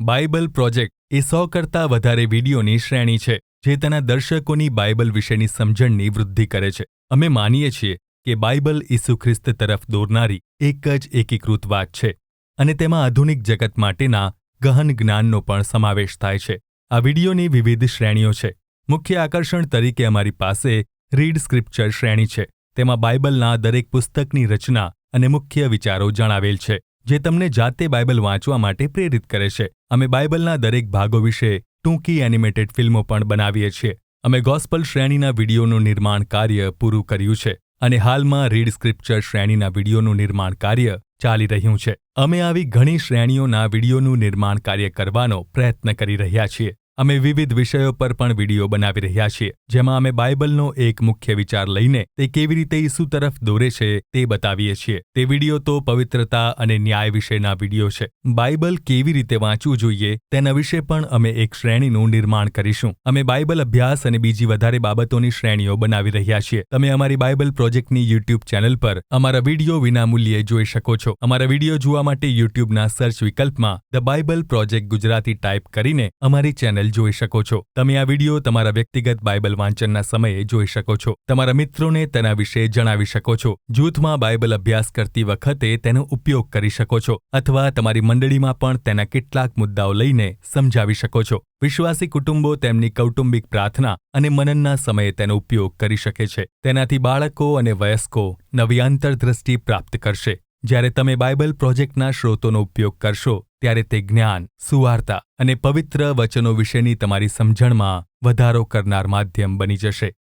Bible project એ સો કરતાં વધારે વિડીયોની શ્રેણી છે, જે તેના દર્શકોની બાઇબલ વિશેની સમજણની વૃદ્ધિ કરે છે. અમે માનીએ છીએ કે બાઇબલ ઈસુ ખ્રિસ્ત તરફ દોરનારી એક જ એકીકૃત વાત છે અને તેમાં આધુનિક જગત માટેના ગહન જ્ઞાનનો પણ સમાવેશ થાય છે. આ વિડીયોની વિવિધ શ્રેણીઓ છે. મુખ્ય આકર્ષણ તરીકે અમારી પાસે રીડ સ્ક્રિપ્ચર શ્રેણી છે. તેમાં બાઇબલના દરેક પુસ્તકની રચના અને મુખ્ય વિચારો જણાવેલ છે. જે તમને જાતે બાઇબલ વાંચવા માટે પ્રેરિત કરે છે. અમે બાઇબલના દરેક ભાગો વિશે ટૂંકી એનિમેટેડ ફિલ્મો પણ બનાવીએ છીએ. અમે ગોસ્પલ શ્રેણીના વિડીયોનું નિર્માણ કાર્ય પૂરું કર્યું છે અને હાલમાં રીડ સ્ક્રિપ્ચર શ્રેણીના વિડીયોનું નિર્માણ કાર્ય ચાલી રહ્યું છે. અમે આવી ઘણી શ્રેણીઓના વિડીયોનું નિર્માણ કાર્ય કરવાનો પ્રયત્ન કરી રહ્યા છીએ. અમે વિવિધ વિષયો પર પણ વીડિયો બનાવી રહ્યા છીએ, જેમાં અમે બાઇબલનો એક મુખ્ય વિચાર લઈને તે કેવી રીતે ઈસુ તરફ દોરે છે તે બતાવીએ છીએ. તે વીડિયો તો પવિત્રતા અને ન્યાય વિશેના વીડિયો છે. બાઇબલ કેવી રીતે વાંચવું જોઈએ તેના વિશે પણ અમે એક શ્રેણીનું નિર્માણ કરીશું. અમે બાઇબલ અભ્યાસ અને બીજી વધારે બાબતોની શ્રેણીઓ બનાવી રહ્યા છીએ. તમે અમારી બાઇબલ પ્રોજેક્ટની યુટ્યુબ ચેનલ પર અમારા વીડિયો વિનામૂલ્યે જોઈ શકો છો. અમારા વીડિયો જોવા માટે યુટ્યુબના સર્ચ વિકલ્પમાં the Bible project Gujarati type કરીને અમારી ચેનલ જોઈ શકો છો. તમે આ વીડિયો તમારા વ્યક્તિગત બાઇબલ વાંચનના સમયે જોઈ શકો છો. તમારા મિત્રોને તેના વિશે જણાવી શકો છો. જૂથમાં બાઇબલ અભ્યાસ કરતી વખતે તેનો ઉપયોગ કરી શકો છો અથવા તમારી મંડળીમાં પણ તેના કેટલાક મુદ્દાઓ લઈને સમજાવી શકો છો. વિશ્વાસી કુટુંબો તેમની કૌટુંબિક પ્રાર્થના અને મનનના સમયે તેનો ઉપયોગ કરી શકે છે. તેનાથી બાળકો અને વયસ્કો નવી આંતરદ્રષ્ટિ પ્રાપ્ત કરશે. જ્યારે તમે બાઇબલ પ્રોજેક્ટના સ્રોતોનો ઉપયોગ કરશો, ત્યારે તે જ્ઞાન, સુવાર્તા અને પવિત્ર વચનો વિશેની તમારી સમજણમાં વધારો કરનાર માધ્યમ બની જશે.